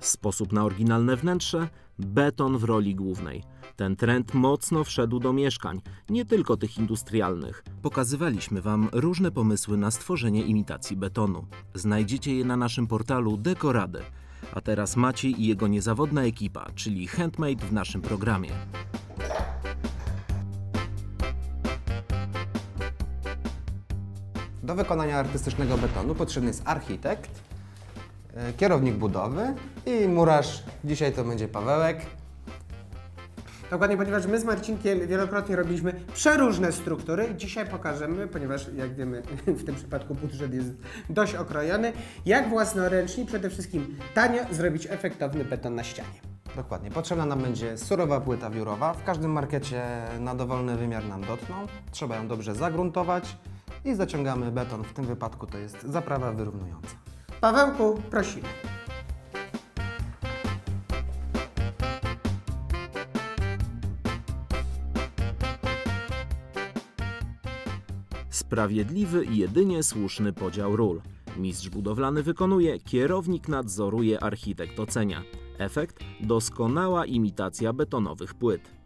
Sposób na oryginalne wnętrze beton w roli głównej. Ten trend mocno wszedł do mieszkań, nie tylko tych industrialnych. Pokazywaliśmy Wam różne pomysły na stworzenie imitacji betonu. Znajdziecie je na naszym portalu Dekorady. A teraz Maciej i jego niezawodna ekipa, czyli Handmade w naszym programie. Do wykonania artystycznego betonu potrzebny jest architekt, kierownik budowy i murarz. Dzisiaj to będzie Pawełek. Dokładnie, ponieważ my z Marcinkiem wielokrotnie robiliśmy przeróżne struktury. Dzisiaj pokażemy, ponieważ jak wiemy, w tym przypadku budżet jest dość okrojony, jak własnoręcznie, przede wszystkim tanio zrobić efektowny beton na ścianie. Dokładnie. Potrzebna nam będzie surowa płyta wiórowa. W każdym markecie na dowolny wymiar nam dotkną. Trzeba ją dobrze zagruntować i zaciągamy beton. W tym wypadku to jest zaprawa wyrównująca. Pawełku, prosimy. Sprawiedliwy i jedynie słuszny podział ról. Mistrz budowlany wykonuje, kierownik nadzoruje, architekt ocenia. Efekt doskonała imitacja betonowych płyt.